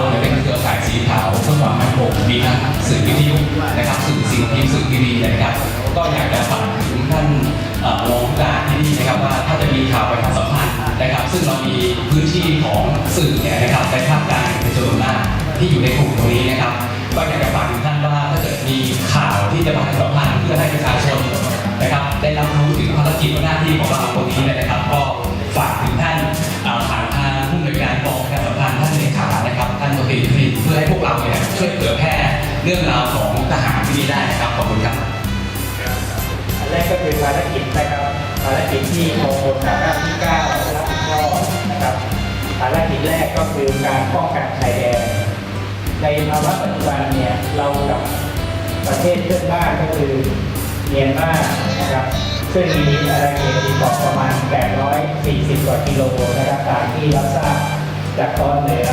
คือพวกเราเนี่ยเป็นเครือข่ายสีขาวเพื่อความมั่นคงมีทั้งสื่อวิทยุนะครับสื่อสิ่งพิมพ์สื่อทีวีนะครับ ก็อยากจะฝากถึงท่านเอ่อรองผู้การที่นี่นะครับว่าถ้าจะมีข่าวประชาสัมพันธ์นะครับ ซึ่งเรามีพื้นที่ของสื่อเนี่ยนะครับในภาคกลางเป็นจำนวนมากที่อยู่ในกลุ่มตรงนี้นะครับก็อยากจะฝากถึงท่านว่าถ้าเกิดมีข่าวที่จะประชาสัมพันธ์เพื่อให้ประชาชนนะครับ ได้รับรู้ถึงภารกิจหน้าที่ของเราตรงนี้นะครับ ก็ฝากถึงท่าน ช่วยเผยแพร่เรื่องราวของทหารที่นี่ได้นะครับขอบคุณครับอันแรกก็คือภารกิจนะครับภารกิจที่กองพลฐารที่ 9 รับผิดชอบนะครับภารกิจแรกก็คือการป้องกันชายแดนในภาวะปัจจุบันเนี่ยเรากับประเทศเพื่อนบ้านก็คือเมียนมานะครับซึ่งมีอาณาเขตติดต่อประมาณ 840 กว่ากิโลนะครับตามที่รับทราบจากตอนเหนือ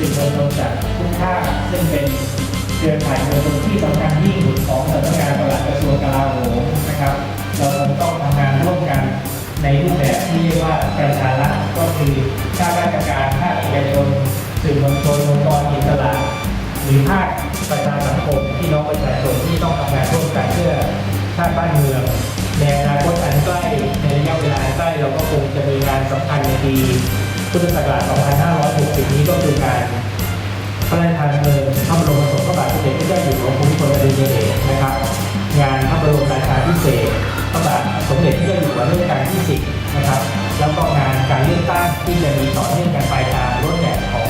สื่อมวลชนจากทุกภาคซึ่งเป็นเครือข่ายมวลชนที่สำคัญยิ่งของสำนักงานปลัดกระทรวงกลาโหมนะครับ เราคงต้องทำงานร่วมกันในรูปแบบที่เรียกว่าประชารัฐก็คือภาคราชการภาคเอกชนสื่อมวลชนองค์กรอิสระหรือภาคประชาสังคมที่น้องประชาชนที่ต้องทำงานร่วมกันเพื่อชาติบ้านเมืองในอนาคตอันใกล้ในระยะเวลาใกล้เราก็คงจะมีงานสำคัญในปี พุทธศักราช 2560 นี้ก็คือการพระราชทานเพลิงพระบรมศพพระบาทสมเด็จพระเจ้าอยู่หัวภูมิพลอดุลยเดชนะครับ งานพระบรมราชาภิเศษพระบาทสมเด็จพระเจ้าอยู่หัวรัชกาลที่ 10 นะครับ แล้วก็งานการเลือกตั้งที่จะมีต่อเนื่องกันไปตามรถแมพของ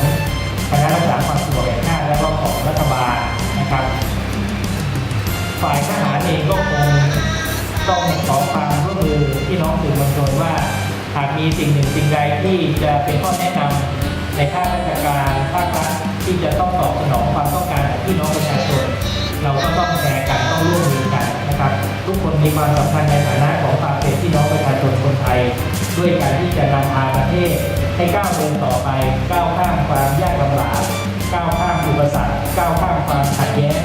คณะรักษาความสงบแห่งชาติและก็ของรัฐบาลนะครับ ฝ่ายทหารเองก็คงต้องขอความร่วมมือพี่น้องสื่อมวลชนว่า หากมีสิ่งหนึ่งสิ่งใดที่จะเป็นข้อแนะนำในภาคราชการภาครัฐที่จะต้องตอบสนองความต้องการของพี่น้องประชาชน เราก็ต้องแชร์กันต้องร่วมมือกันนะครับ ทุกคนมีความสำคัญในฐานะของความเป็นพี่น้องประชาชนคนไทย ด้วยการที่จะนำพาประเทศให้ก้าวเดินต่อไปก้าวข้ามความยากลำบากก้าวข้ามอุปสรรคก้าวข้ามความขัดแย้ง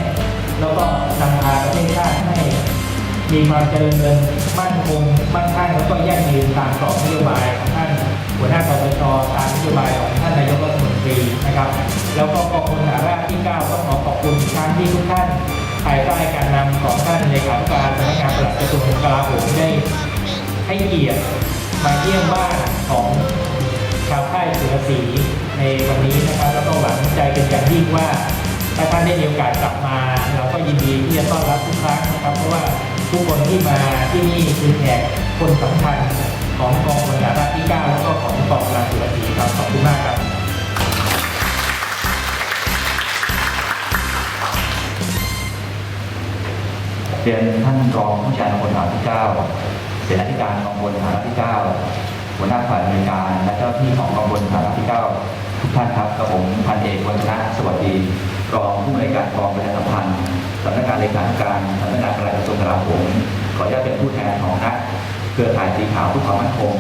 แล้วก็นำพาประเทศชาติให้ มีความเจริญเงินมั่นคงมั่นคงแล้วก็ยั่งยืนตามกรอบนโยบายของท่านหัวหน้าปปชตามนโยบายของท่านนายกรัฐมนตรีนะครับ แล้วก็กองพลฐานราบที่ 9 ก็ขอขอบคุณอีกครั้งที่ทุกท่านภายใต้การนำของท่านเลขาธิการสำนักงานปลัดกระทรวงกลาโหมได้ให้เกียรติมาเยี่ยมบ้านของชาวค่ายสุรศรีในวันนี้นะครับ แล้วก็หวังใจเป็นอย่างยิ่งว่าถ้าท่านได้มีโอกาสกลับมา เราก็ยินดีที่จะต้อนรับทุกครั้งนะครับเพราะว่า ทุกคนที่มาที่นี่คือแขกคนสำคัญของกองพลทหารราบที่ 9 แล้วก็ของกองกำลังสุรศรีครับขอบคุณมากครับเรียนท่านรองผู้ชาการกองพลฐานที่ 9 เสนาธิการกองพลฐานที่ 9 หัวหน้าฝ่ายบริการและเจ้าที่ของกองพลฐานที่ 9 ทุกท่านครับกับผมพันเอกวัฒนะสวัสดี รองผู้บริการกองประชาสัมพันธ์สำนักงานเลขาธิการสำนักงานปลัดกระทรวงกลาโหมขออนุญาตเป็นผู้แทนของคณะเครือข่ายสีขาวผู้ความมั่นคง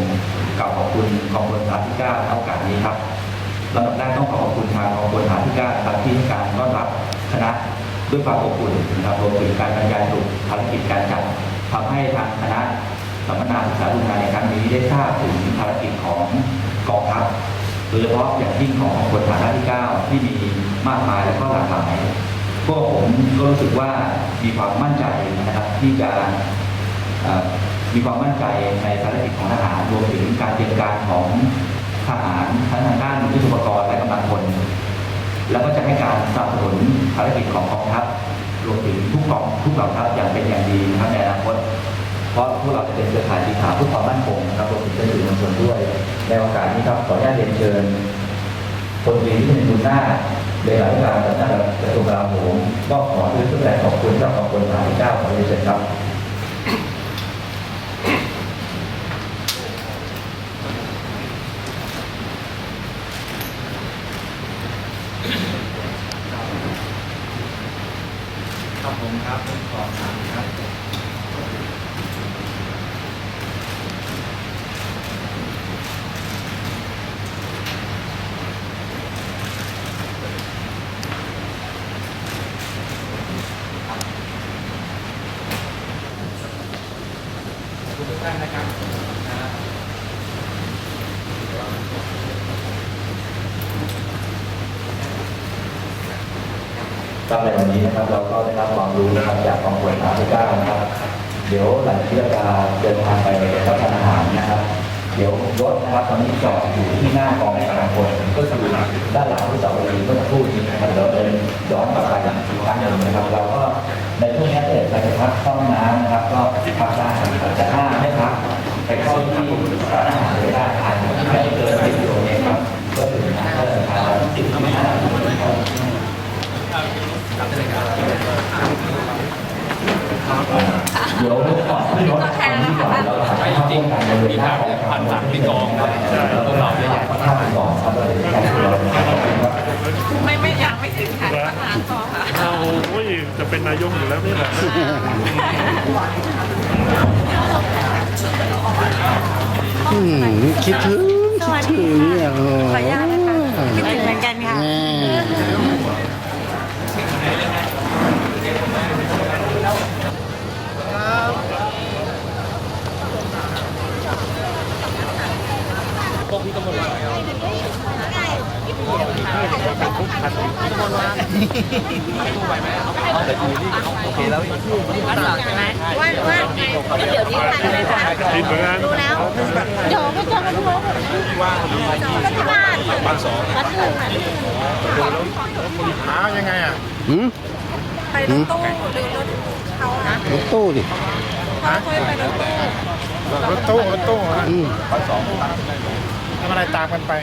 กล่าวขอบคุณกองพลฐานที่9ในโอกาสนี้ครับลำดับแรกต้องขอขอบคุณทางกองพลฐานที่9ครับที่ให้การต้อนรับคณะด้วยความอบอุ่นนะครับรวมถึงการบรรยายสรุปภารกิจการจัดทำให้ทางคณะสัมมนาศึกษาดูงานในครั้งนี้ได้ทราบถึงภารกิจของกองทัพโดยเฉพาะอย่างยิ่งของกองพลฐานที่ 9 ที่มี มากมายและก็หลากหลายพวกผมก็รู้สึกว่ามีความมั่นใจนะครับที่จะมีความมั่นใจในภารกิจของทหารรวมถึงการเตรียมการของทหารทั้งทางด้านยุทโธปกรณ์และกำลังพลแล้วก็จะให้การสนับสนุนภารกิจของกองทัพรวมถึงทุกกองทุกเหล่าทัพอย่างเป็นอย่างดีนะครับในอนาคตเพราะพวกเราจะเป็นเครือข่ายสีขาวเพื่อความมั่นคงนะครับรวมถึงเป็นสื่อมวลชนด้วยในโอกาสนี้ครับขออนุญาตเรียนเชิญ คนดีที่เป็นบุญนาถเลขาธิการสำนักงานกระทรวงกลาโหมก็ขอที่จะแสดงขอบคุณกับกองพลทารที่เก้าขอเรียนเชิญครับผมครับผมขอถามครับ ครับในวันนี้นะครับเราก็ได้รับความรู้นะครับจากกองพลฐานที่เก้านะครับ เดี๋ยวหลังที่เราจะเดินทางไปรับประทานอาหารนะครับ เดี๋ยวรถนะครับตอนนี้จอดอยู่ที่หน้ากองกำลังพลก็คือด้านหลังที่สาวรีเมื่อสักครู่นี้นะครับเดี๋ยวเดินย้อนกลับไปอีกครั้งหนึ่งนะครับ เราก็ในช่วงนี้เกิดใครจะพักห้องน้ำนะครับ ก็พักได้นะครับแต่ถ้าไม่พักไปเข้าที่ร้านอาหารเลยได้อาจจะไม่เกินสิบกิโลเมตรครับก็ถึงเดินทางสิบถึงห้านาทีครับ เดี๋ยวก่อนขึ้นรถตอนนี้ก่อนเราถ่ายภาพร่วมกันบริเวณหน้างพันสามที่กองครับพวกเราได้อยากภาพก่อนครับเราจะใช้ไม่ไม่ยังไม่ถึงค่ะทหารต่อค่ะเราโอ้ยจะเป็นนายกอยู่แล้วนี่แหละอืมคิดถึงคิดถึงเนี่ยโอ้ ขออนุญาตนะคะคิดถึงเหมือนกันค่ะ แม่ ว่าว่าเดี๋ยวนี้ทันไหมคะคิดเหมือนกันรู้แล้วเดี๋ยวก็จะมาดูว่าที่บ้านบ้านสองบ้านหนึ่งค่ะหายังไงอะหืมไปรถตู้หรือรถเขาอะรถตู้ดิเขาเคยไปรถตู้รถตู้รถตู้นะอืม ทำอะไรตามกันไป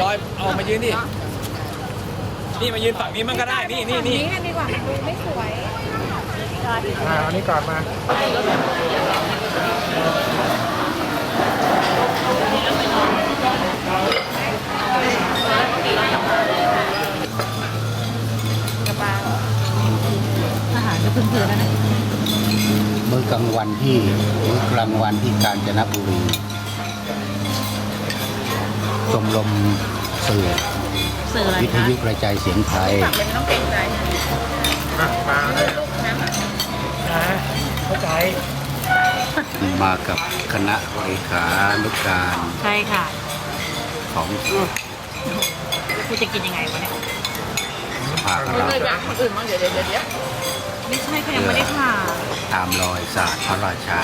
จอยเอามายืนดิ นี่มายืนฝั่งนี้มันก็ได้ นี่นี่นี่นี้กันดีกว่ามันดูไม่สวยอ่าอันนี้ก่อนมามื้อกลางวันที่มื้อกลางวันที่กาญจนบุรี ชมรมสื่อสื่ออะไรวิทคะยุกระจายเสียงไทย ฝั่งเป็นต้องเกรงใจอะมาเลยนะเข้าใจมากับคณะบริขานุการใช่ค่ะของกูจะกินยังไงวะเนี่ย สภาคณะเลยแบบคนอื่นบ้างเดี๋ยวเดี๋ยวเดี๋ยวไม่ใช่ค่ะยังไม่ได้ผ่าตามรอยศาสตร์พระราชา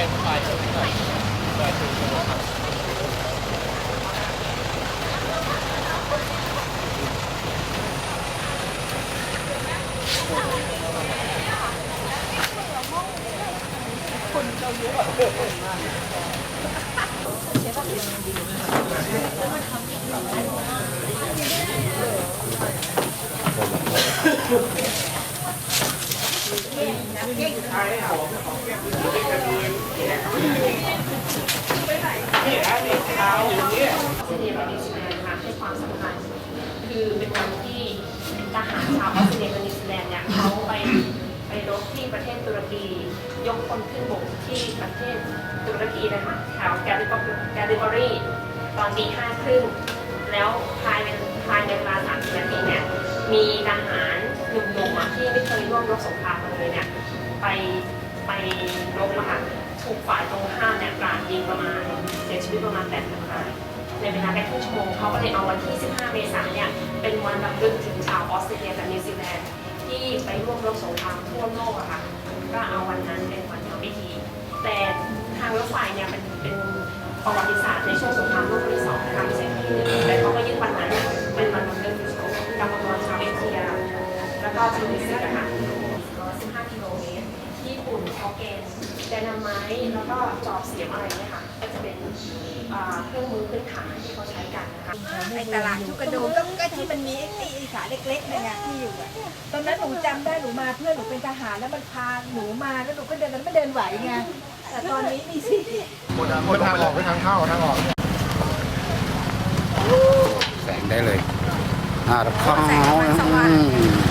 เสด็จวันนี้แสดงค่ะ ให้ความสำคัญคือเป็นวันที่ทหารชาวออสเตรเลียกับนิวซีแลนด์เนี่ยเขาไปไปรบที่ประเทศตุรกียกพลขึ้นบกที่ประเทศตุรกีนะคะแถวแกลิบแกลิบอรีตอนตีห้าครึ่งแล้วภายในภายในเวลาสามสิบนาทีเนี่ยมีทหารหนุ่มๆอะที่ไม่เคยร่วมรบสงครามมาเลยเนี่ยไปไปรบอะค่ะ ถูกฝ่ายตรงข้ามเนี่ยกราดยิงประมาณเสียชีวิตประมาณแปดสิบรายในเวลาแค่ครึ่งชั่วโมงเขาก็เลยเอาวันที่ 15 เมษายนเนี่ยเป็นวันรำลึกถึงชาวออสเตรเลียกับนิวซีแลนด์ที่ไปร่วมรบสงครามทั่วโลกอะค่ะก็เอาวันนั้นเป็นวันทำพิธี แต่ทางรถไฟเนี่ยเป็นเป็นประวัติศาสตร์ในช่วงสงครามโลกครั้งที่สองนะคะไม่ใช่ที่หนึ่งแต่เขาก็ยึดวันนั้นเป็นวันรำลึกถึงกำลังชาวเอเชียแล้วก็ทีนิสิกอะค่ะ15 กิโลเมตรที่ญี่ปุ่นเขาเกณฑ์ ไดนาไมต์แล้วก็จอบเสียมอะไรเนี่ยค่ะ ก็จะเป็นอ่าเครื่องมือพื้นฐานที่เขาใช้กันนะคะไอ้ตลาดชุกกระดูกก็ก็ที่มันมีไอ้ไอ้ไอ้ขาเล็กๆเนี่ยไงที่อยู่อะตอนนั้นหนูจำได้หนูมาเพื่อนหนูเป็นทหารแล้วมันพาหนูมาแล้วหนูก็เดินมันไม่เดินไหวไงแต่ตอนนี้มีสิคนทางออกไปทางเข้าทางออก แสงได้เลยอ่าแล้วเข้าอืม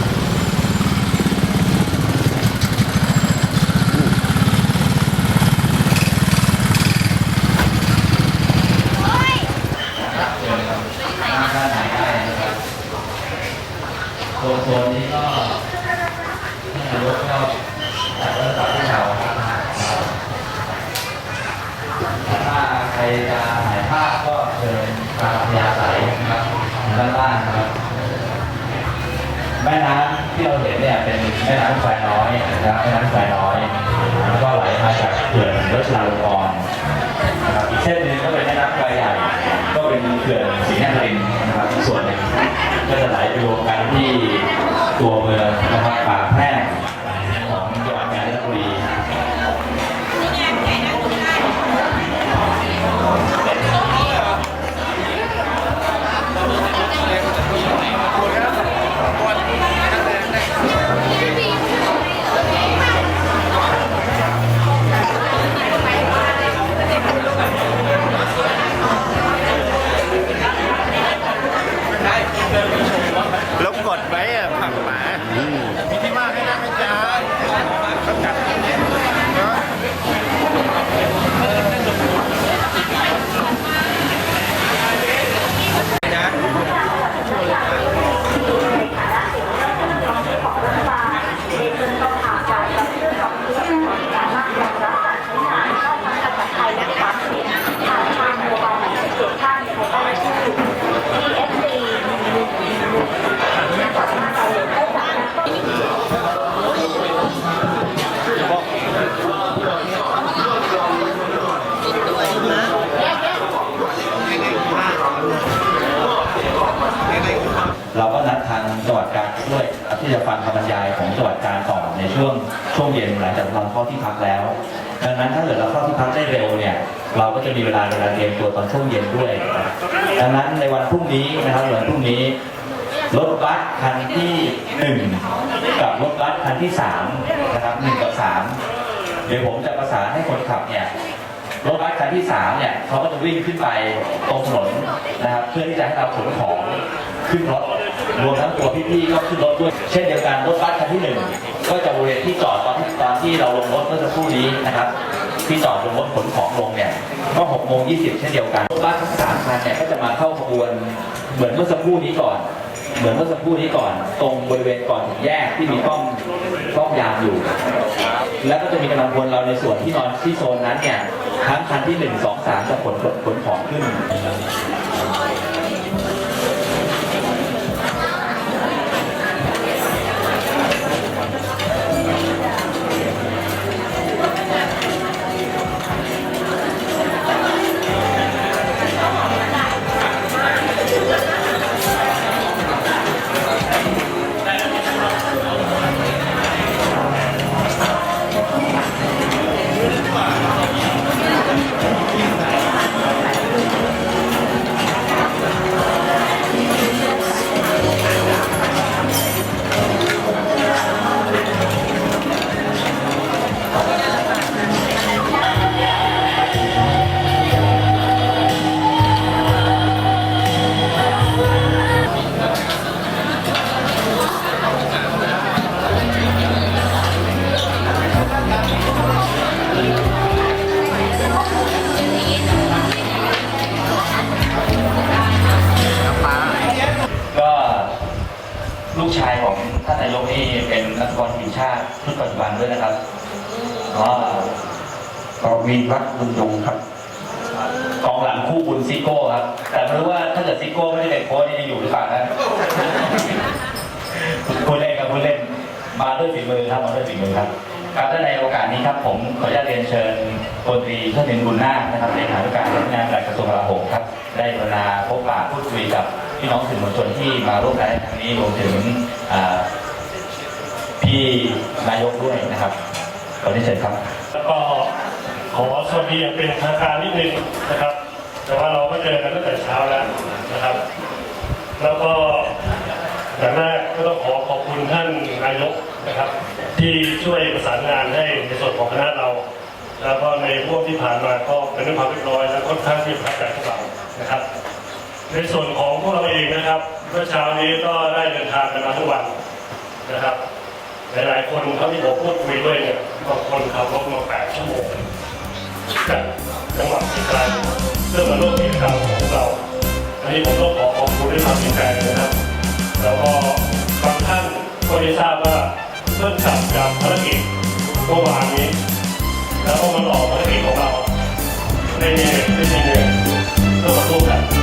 พญาไสนะครับด้านล่างนะครับ แม่น้ำที่เราเห็นเนี่ยเป็นแม่น้ำแควน้อยนะครับแม่น้ำแควน้อยแล้วก็ไหลมาจากเขื่อน วชิราลงกรณ์นะครับอีกเส้นหนึงก็เป็นแม่น้ำกระใหญ่ก็เป็นเขื่อนศรีนครินทร์นะครับอีกส่วนหนึ่งก็จะไหลไปรวมกันที่ตัวเมืองนะครับปากแพร่ ที่พักแล้ว ดังนั้นถ้าเกิดเราเข้าที่พักได้เร็วเนี่ยเราก็จะมีเวลาในการเตรียมตัวตอนช่วงเย็นด้วยนะครับดังนั้นในวันพรุ่งนี้นะครับวันพรุ่งนี้รถบัสคันที่หนึ่งกับรถบัสคันที่สามนะครับหนึ่งกับสามเดี๋ยวผมจะประสานให้คนขับเนี่ย รถบัสคันที่สามเนี่ยเขาก็จะวิ่งขึ้นไปตรงถนนนะครับเพื่อที่จะให้เราขนของขึ้นรถรวมทั้งตัวพี่ๆก็ขึ้นรถด้วย เช่นเดียวกันรถบัสคันที่หนึ่งก็จะบริเวณที่จอดตอนที่ตอนที่เราลงรถเมื่อสักครู่นี้นะครับที่จอดลงรถขนของลงเนี่ยก็หกโมงยี่สิบเช่นเดียวกันรถบัสทั้งสามคันเนี่ยก็จะมาเข้าขบวนเหมือนเมื่อสักครู่นี้ก่อน เหมือนเมื่อสักครู่นี้ก่อน ตรงบริเวณก่อนถึงแยกที่มีป้อมป้อมยามอยู่ แล้วก็จะมีกำลังพลเราในส่วนที่นอนที่โซนนั้นเนี่ยทั้งคันที่หนึ่งสองสามจะขนขนของขึ้น นะครับก็วีวัฒน์บุญยงครับกองหลังคู่บุญซิโก้ครับ แต่ไม่รู้ว่าถ้าเกิดซิโก้ไม่ได้เป็นโค้ชจะอยู่หรือเปล่านะผู้เล่นกับผู้เล่นมาด้วยฝีมือครับมาด้วยฝีมือครับครับและในโอกาสนี้ครับผมขออนุญาตเรียนเชิญพลตรีเทิดเนบุญนาคนะครับเลขาธิการงานปลัดกระทรวงกลาโหมครับ ได้กรุณาพบปะพูดคุยกับพี่น้องสื่อมวลชนที่มาร่วมงานในครั้งนี้รวมถึง อ่าพี่นายกด้วยนะครับขอเรียนเชิญครับ แล้วก็ขอสวัสดีอย่างเป็นทางการนิดนึงนะครับ แต่ว่าเราก็เจอกันตั้งแต่เช้าแล้วนะครับ แล้วก็อย่างแรกก็ต้องขอขอบคุณท่านนายกนะครับ ที่ช่วยประสานงานให้ในส่วนของคณะเรา แล้วก็ในพวกที่ผ่านมาก็เป็นเรื่องความเรียบร้อยและค่อนข้างที่จะประทับใจพวกเรานะครับ ในส่วนของพวกเราเองนะครับเมื่อเช้านี้ก็ได้เดินทางกันมาทั้งวันนะครับ หลายๆคนเขาที่ผมพูดคุยด้วยเนี่ยบางคนขับรถมา8ชั่วโมงจากจังหวัดที่ไกลเพื่อมาร่วมกิจกรรมของเรา อันนี้ผมต้องขอขอบคุณด้วยความจริงใจนะครับ แล้วก็บางท่านก็ได้ทราบว่าเพิ่งกลับจากภารกิจเมื่อวานนี้ แล้วก็มาต่อภารกิจของเราในเหนื่อยไม่ใช่เหนื่อยเพื่อมาร่วมกัน